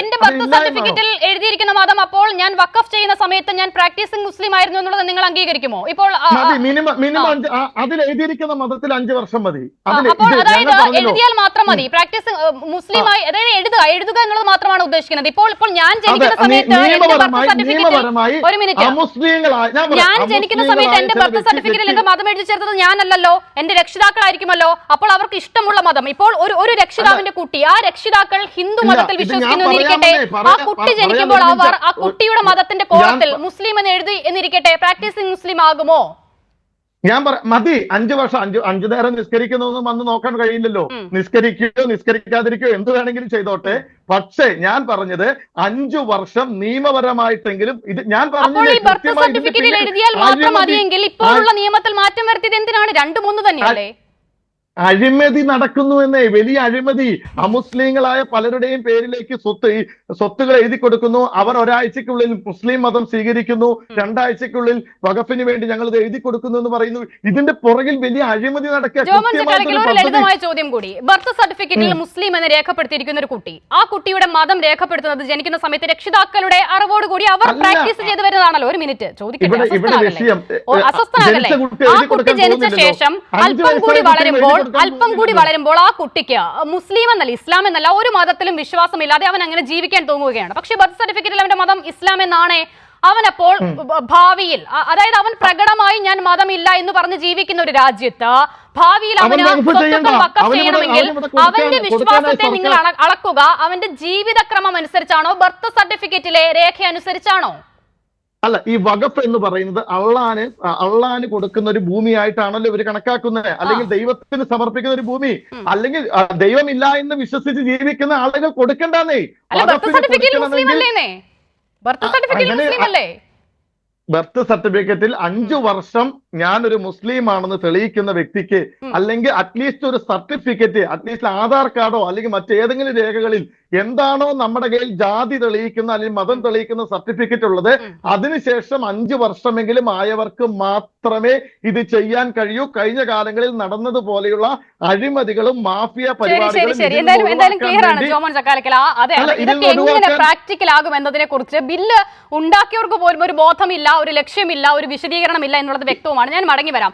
എന്റെ ബർത്ത് സർട്ടിഫിക്കറ്റിൽ എഴുതിയിരിക്കുന്ന മതം അപ്പോൾ ഞാൻ വക്കഫ് ചെയ്യുന്ന സമയത്ത് ഞാൻ പ്രാക്ടീസിംഗ് മുസ്ലിം ആയിരുന്നു എന്നുള്ളത് നിങ്ങൾ അംഗീകരിക്കുമോ? ഇപ്പോൾ അതിൽ എഴുതിയിരിക്കുന്ന മതത്തിൽ അഞ്ചു വർഷം മതി. അപ്പോൾ അതായത് എഴുതിയാൽ മാത്രം മതി. പ്രാക്ടീസ് മുസ്ലിമായി അതായത് എഴുതുക എഴുതുക എന്നുള്ളത് മാത്രമാണ് ഉദ്ദേശിക്കുന്നത്. ഇപ്പോൾ ഇപ്പോൾ ഞാൻ ജനിക്കുന്ന സമയത്ത് എന്റെ ബർത്ത് നിയമപരമായി സർട്ടിഫിക്കറ്റിൽ ഒരു മിനിറ്റ്. ഞാൻ ഞാൻ ജനിക്കുന്ന സമയത്ത് എന്റെ ബർത്ത് സർട്ടിഫിക്കറ്റിൽ എന്റെ മതം എഴുതി ചേർത്തത് ഞാനല്ലല്ലോ. എന്റെ രക്ഷിതാക്കളായിരിക്കുമല്ലോ. അപ്പോൾ അവർക്ക് ഇഷ്ടമുള്ള മതം. ഇപ്പോൾ ഒരു ഒരു രക്ഷിതാവിന്റെ കുട്ടി ആ രക്ഷിതാക്കൾ ഹിന്ദു മതത്തിൽ വിശ്വസിക്കുന്ന എന്നിരിക്കട്ടെ ആ കുട്ടി ജനിക്കുമ്പോൾ അവർ ആ കുട്ടിയുടെ മതത്തിന്റെ കോളത്തിൽ മുസ്ലിം എന്ന് എഴുതി എന്നിരിക്കട്ടെ. പ്രാക്ടീസിംഗ് മുസ്ലിം ആകുമോ? ഞാൻ പറ മതി. അഞ്ചു വർഷം അഞ്ചു അഞ്ചു നേരം നിസ്കരിക്കുന്നതൊന്നും വന്ന് നോക്കാൻ കഴിയില്ലല്ലോ. നിസ്കരിക്കുകയോ നിസ്കരിക്കാതിരിക്കുകയോ എന്ത് വേണമെങ്കിലും ചെയ്തോട്ടെ. പക്ഷേ ഞാൻ പറഞ്ഞത് അഞ്ചു വർഷം നിയമപരമായിട്ടെങ്കിലും ഇത് ഞാൻ പറഞ്ഞു പറഞ്ഞില്ലേ? ഈ ബർത്ത് സർട്ടിഫിക്കറ്റിൽ എഴുതിയാൽ മാത്രം അഴിമതി- ഇപ്പോഴുള്ള നിയമത്തിൽ മാറ്റം വരുത്തിയത് എന്തിനാണ്? രണ്ടു മൂന്ന് തന്നെയല്ലേ? അഴിമതി നടക്കുന്നു എന്നേ വലിയ അഴിമതി. അമുസ്ലിങ്ങളായ പലരുടെയും പേരിലേക്ക് സ്വത്ത് സ്വത്തുകൾ എഴുതി കൊടുക്കുന്നു. അവർ ഒരാഴ്ചക്കുള്ളിൽ മുസ്ലിം മതം സ്വീകരിക്കുന്നു. രണ്ടാഴ്ചക്കുള്ളിൽ വകഫിന് വേണ്ടി ഞങ്ങൾ ഇത് എഴുതി കൊടുക്കുന്നു എന്ന് പറയുന്നു. ഇതിന്റെ പുറകിൽ വലിയ അഴിമതി ലളിതമായ ചോദ്യം കൂടി. ബർത്ത് സർട്ടിഫിക്കറ്റിൽ മുസ്ലിം എന്ന് രേഖപ്പെടുത്തിയിരിക്കുന്ന ഒരു കുട്ടി ആ കുട്ടിയുടെ മതം രേഖപ്പെടുത്തുന്നത് ജനിക്കുന്ന സമയത്ത് രക്ഷിതാക്കളുടെ അറിവോട് കൂടി അവർ പ്രാക്ടീസ് ചെയ്തു വരുന്നതാണല്ലോ. ഒരു മിനിറ്റ്. ചോദിക്കട്ടെ അസ്വസ്ഥനാകല്ലേ? ആ കുട്ടി ജനിച്ച ശേഷം അല്പം കൂടി വളരുമ്പോൾ അല്പം കൂടി വളരുമ്പോൾ ആ കുട്ടിക്ക് മുസ്ലിം എന്നല്ല ഇസ്ലാം എന്നല്ല ഒരു മതത്തിലും വിശ്വാസമില്ലാതെ അവൻ അങ്ങനെ ജീവിക്കാൻ തോന്നുകയാണ് പക്ഷെ ബർത്ത് സർട്ടിഫിക്കറ്റിൽ അവന്റെ മതം ഇസ്ലാം എന്നാണ്. അവനപ്പോൾ ഭ- ഭാവിയിൽ അതായത് അവൻ പ്രകടമായി ഞാൻ മതമില്ല എന്ന് പറഞ്ഞ് ജീവിക്കുന്ന ഒരു രാജ്യത്ത് ഭാവിയിൽ അവൻ അവന് സ്വത്തുക്കൾ ചെയ്യണമെങ്കിൽ അവന്റെ വിശ്വാസത്തെ നിങ്ങൾ അളക്കുക. അവന്റെ ജീവിതക്രമം അനുസരിച്ചാണോ ബർത്ത് സർട്ടിഫിക്കറ്റിലെ രേഖ അനുസരിച്ചാണോ അല്ല ഈ വകഫ് എന്ന് പറയുന്നത് അള്ളാന് അള്ളാന് കൊടുക്കുന്ന ഒരു ഭൂമിയായിട്ടാണല്ലോ ഇവർ കണക്കാക്കുന്നത്. അല്ലെങ്കിൽ ദൈവത്തിന് സമർപ്പിക്കുന്ന ഒരു ഭൂമി അല്ലെങ്കിൽ ദൈവമില്ല എന്ന് വിശ്വസിച്ച് ജീവിക്കുന്ന ആളുകൾ കൊടുക്കണ്ടെന്നേ. അല്ലേ ബർത്ത് സർട്ടിഫിക്കറ്റിൽ അഞ്ചു വർഷം ഞാനൊരു മുസ്ലിം ആണെന്ന് തെളിയിക്കുന്ന വ്യക്തിക്ക് അല്ലെങ്കിൽ അറ്റ്ലീസ്റ്റ് ഒരു സർട്ടിഫിക്കറ്റ് അറ്റ്ലീസ്റ്റ് ആധാർ കാർഡോ അല്ലെങ്കിൽ മറ്റേതെങ്കിലും രേഖകളിൽ എന്താണോ നമ്മുടെ കയ്യിൽ ജാതി തെളിയിക്കുന്ന അല്ലെങ്കിൽ മതം തെളിയിക്കുന്ന സർട്ടിഫിക്കറ്റ് ഉള്ളത് അതിനുശേഷം അഞ്ചു വർഷമെങ്കിലും ആയവർക്ക് മാത്രമേ ഇത് ചെയ്യാൻ കഴിയൂ. കഴിഞ്ഞ കാലങ്ങളിൽ നടന്നതുപോലെയുള്ള അഴിമതികളും മാഫിയ പരിപാടികളും പ്രാക്ടിക്കൽ ആകും എന്നതിനെ കുറിച്ച് ബില്ല് ഉണ്ടാക്കിയവർക്ക് പോലും ഒരു ബോധമില്ല ഒരു ലക്ഷ്യമില്ല ഒരു വിശദീകരണമില്ല എന്നുള്ളത് വ്യക്തവുമാണ്. ഞാൻ മടങ്ങി വരാം.